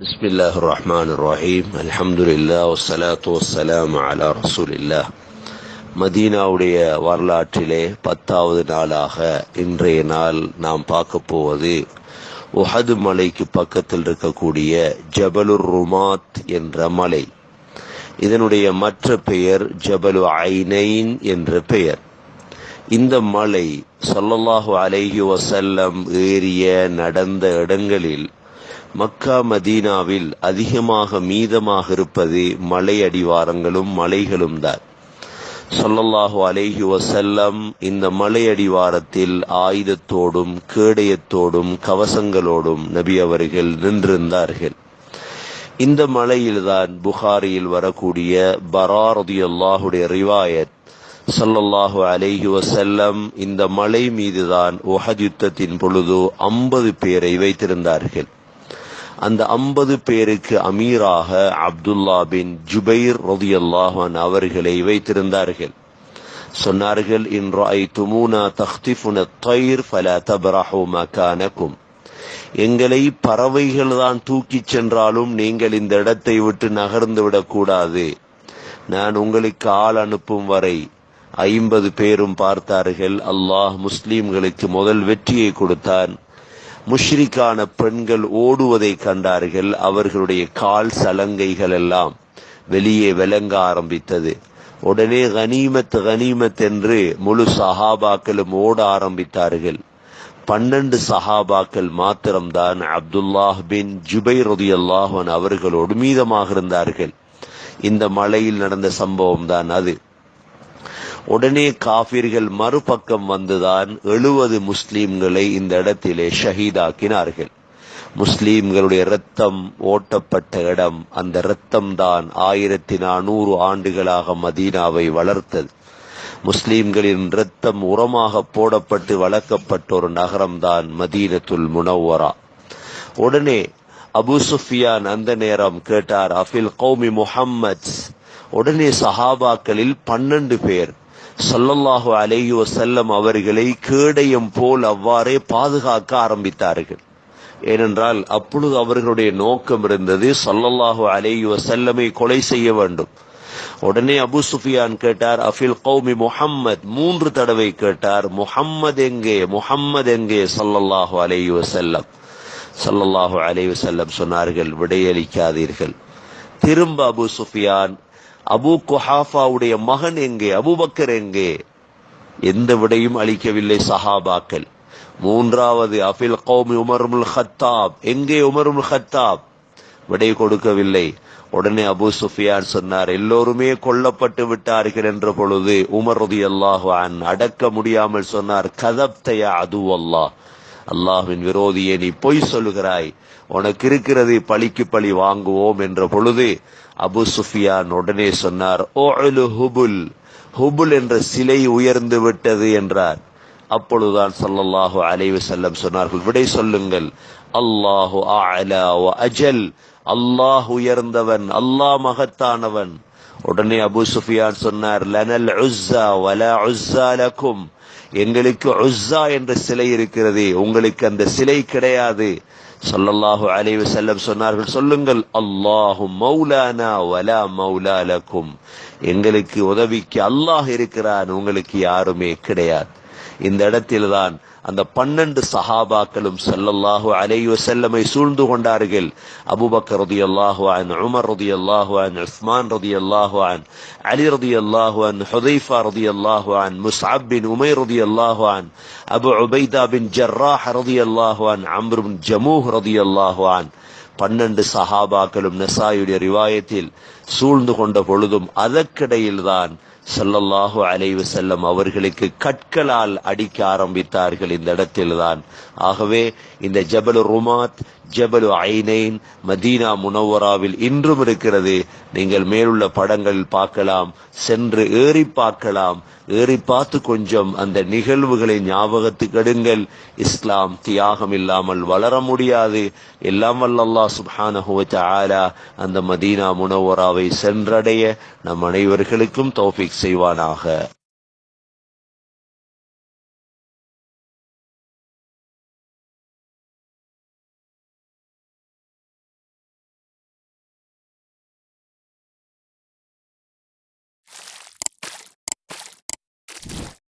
بسم الله الرحمن الرحيم الحمد لله والصلاة والسلام على رسول الله மதீனாவுடைய வரலாற்றிலே பத்தாவது நாளாக இன்றைய நாள் நாம் பார்க்க போவது உஹது மலைக்கு பக்கத்தில் இருக்கக்கூடிய ஜபலுர் ருமாத் என்ற மலை இதனுடைய மற்ற பெயர் ஜபலு ஐனைன் என்ற பெயர் இந்த மலை ஸல்லல்லாஹு அலைஹி வஸல்லம் ஏறிய நடந்த இடங்களில் மக்கா மதீனாவில் அதிகமாக மீதமாக இருப்பது மலை அடிவாரங்களும் மலைகளும் தான். சொல்லல்லாஹு அலேஹி வசல்லம் இந்த மலை அடிவாரத்தில் ஆயுதத்தோடும் கேடயத்தோடும் கவசங்களோடும் நபி அவர்கள் நின்றிருந்தார்கள். இந்த மலையில்தான் புகாரியில் வரக்கூடிய பராரதி அல்லாஹுடைய ரிவாயத் சல்லல்லாஹு அலேஹி வசல்லம் இந்த மலை மீதுதான் உஹத் யுத்தத்தின் பொழுது ஐம்பது பேரை வைத்திருந்தார்கள். அந்த ஐம்பது பேருக்கு அமீராக அப்துல்லா பின் ஜுபைர் ரதியல்லாஹான் அவர்களை வைத்திருந்தார்கள். சொன்னார்கள் இன்று ஐ துமுனா தஹ்திஃபுன தயிர் ஃபல எங்களை பறவைகள் தான் தூக்கிச் சென்றாலும் நீங்கள் இந்த இடத்தை விட்டு நகர்ந்து விடக்கூடாது நான் உங்களுக்கு ஆள் அனுப்பும் வரை ஐம்பது பேரும் பார்த்தார்கள். அல்லாஹ் முஸ்லீம்களுக்கு முதல் வெற்றியை கொடுத்தான். முஷ்ரிக்கான பெண்கள் ஓடுவதை கண்டார்கள். அவர்களுடைய கால் சலங்கைகள் எல்லாம் வெளியே விளங்க ஆரம்பித்தது. உடனே கனிமத் கனிமத் என்று முழு சஹாபாக்களும் ஓட ஆரம்பித்தார்கள். பன்னெண்டு சஹாபாக்கள் மாத்திரம்தான் அப்துல்லாஹ் பின் ஜுபை ரதி அல்லாஹன் அவர்களோடு மீதமாக இருந்தார்கள். இந்த மலையில் நடந்த சம்பவம் தான் அது. உடனே காபிர்கள் மறுபக்கம் வந்துதான் எழுபது முஸ்லீம்களை இந்த இடத்திலே ஷஹீதாக்கினார்கள். முஸ்லீம்களுடைய இரத்தம் ஓட்டப்பட்ட இடம் அந்த இரத்தம் தான் ஆயிரத்தி நானூறு ஆண்டுகளாக மதீனாவை வளர்த்தது. முஸ்லீம்களின் இரத்தம் உரமாக போடப்பட்டு வளர்க்கப்பட்ட ஒரு நகரம்தான் மதீனத்துல் முனவரா. உடனே அபு சுஃபியான் அந்த நேரம் கேட்டார் அஃபில் கௌமி முஹம்மத்? உடனே சஹாபாக்களில் பன்னெண்டு பேர் சொல்லல்லாஹு அலைஹி வசல்லம் அவர்களை கேடயம் போல் அவ்வாறே பாதுகாக்க ஆரம்பித்தார்கள். ஏனென்றால் அப்பொழுது அவர்களுடைய நோக்கம் இருந்தது சொல்லல்லாஹு அலைஹி வசல்லமை கொலை செய்ய வேண்டும். உடனே அபு சுஃபியான் கேட்டார் அஃபில் கௌமி முஹம்மத்? மூன்று தடவை கேட்டார் முஹம்மது எங்கே? முஹம்மது எங்கே? சொல்லல்லாஹு அலைஹி வசல்லம் சொல்லல்லாஹு அலைஹி வசல்லம் சொன்னார்கள் விடையளிக்காதீர்கள். திரும்ப அபு சுஃபியான் அபு குஹாஃபாவுடைய மகன் எங்கே? அபுபக்கர் எங்கே? எந்த விடையும் அளிக்கவில்லை சஹாபாக்கள். மூன்றாவது அஃபில் கௌமி உமருல் ஹத்தாப் எங்கே உமருல் ஹத்தாப் விடை கொடுக்கவில்லை. உடனே அபு சுஃபியான் சொன்னார் எல்லோருமே கொல்லப்பட்டு விட்டார்கள் என்ற பொழுது உமர் ரதி அல்லாஹான் அடக்க முடியாமல் சொன்னார் கதப்தையா அது அல்லாஹ் அல்லாஹின் விரோதியே நீ பொய் சொல்லுகிறாய். உனக்கு இருக்கிறது பழிக்கு பழி வாங்குவோம் என்ற பொழுது அபு சுஃபியான் உடனே சொன்னார் ஓ ஹுபுல். ஹுபுல் என்ற சிலை உயர்ந்து விட்டது என்றார். அப்பொழுதுதான் சல்லல்லாஹு அலைவு செல்லம் சொன்னார்கள் விடை சொல்லுங்கள். அல்லாஹு அஜல். அல்லாஹ் உயர்ந்தவன் அல்லாஹ் மகத்தானவன். உடனே அபு சுஃபியான் சொன்னார் லனல் உஸ்ஸா வலா உஸ்ஸா லக்கும் எங்களுக்கு உஸ்ஸா என்ற சிலை இருக்கிறது. உங்களுக்கு அந்த சிலை கிடையாது. சொல்லல்லாஹு அலைவு செல்லம் சொன்னார்கள் சொல்லுங்கள் அல்லாஹு மௌலானா வலா மௌலாலக்கும் எங்களுக்கு உதவிக்கு அல்லாஹ் இருக்கிறான் உங்களுக்கு யாருமே கிடையாது. இந்த இடத்தில்தான் அந்த பன்னெண்டு சஹாபாக்களும் செல்லல்லாஹு அலையு செல்லமை சூழ்ந்து கொண்டார்கள். அபூபக்கர் ரதி அல்லாஹுவான் உமர் ரதி அல்லாஹுவான் உஸ்மான் ரதி அல்லாஹுவான் அலி ரதி அல்லாஹுவான் ஹுதைஃபா ரதி அல்லாஹுவான் முஸ்அப் பின் உமை ரதி அல்லாஹுவான் அபு உபைதா பின் ஜர்ராஹ் ரதி அல்லாஹுவான் அம்ரு பின் ஜமூஹ் ரதி அல்லாஹுவான் பன்னெண்டு சஹாபாக்களும் நெசாயுடைய ரிவாயத்தில் சூழ்ந்து கொண்ட பொழுதும் அதற்கிடையில்தான் சொல்லல்லாஹு அலைவு செல்லம் அவர்களுக்கு கற்களால் அடிக்க ஆரம்பித்தார்கள் இந்த இடத்தில்தான். ஆகவே இந்த ஜபலு ருமாத் ஜபலு ஐனைன் மதீனா முனவராவில் இன்றும் இருக்கிறது. நீங்கள் மேலுள்ள படங்களில் பார்க்கலாம் சென்று ஏறி பார்க்கலாம். ஏறி பார்த்து கொஞ்சம் அந்த நிகழ்வுகளை ஞாபகத்துக்கு எடுங்கள். இஸ்லாம் தியாகம் இல்லாமல் வளர முடியாது. எல்லாம் வல்லல்லா சுஹான சுப்ஹானஹு அந்த மதீனா முனவராவை சென்றடைய நம் அனைவர்களுக்கும் தௌஃபீக் செய்வானாக.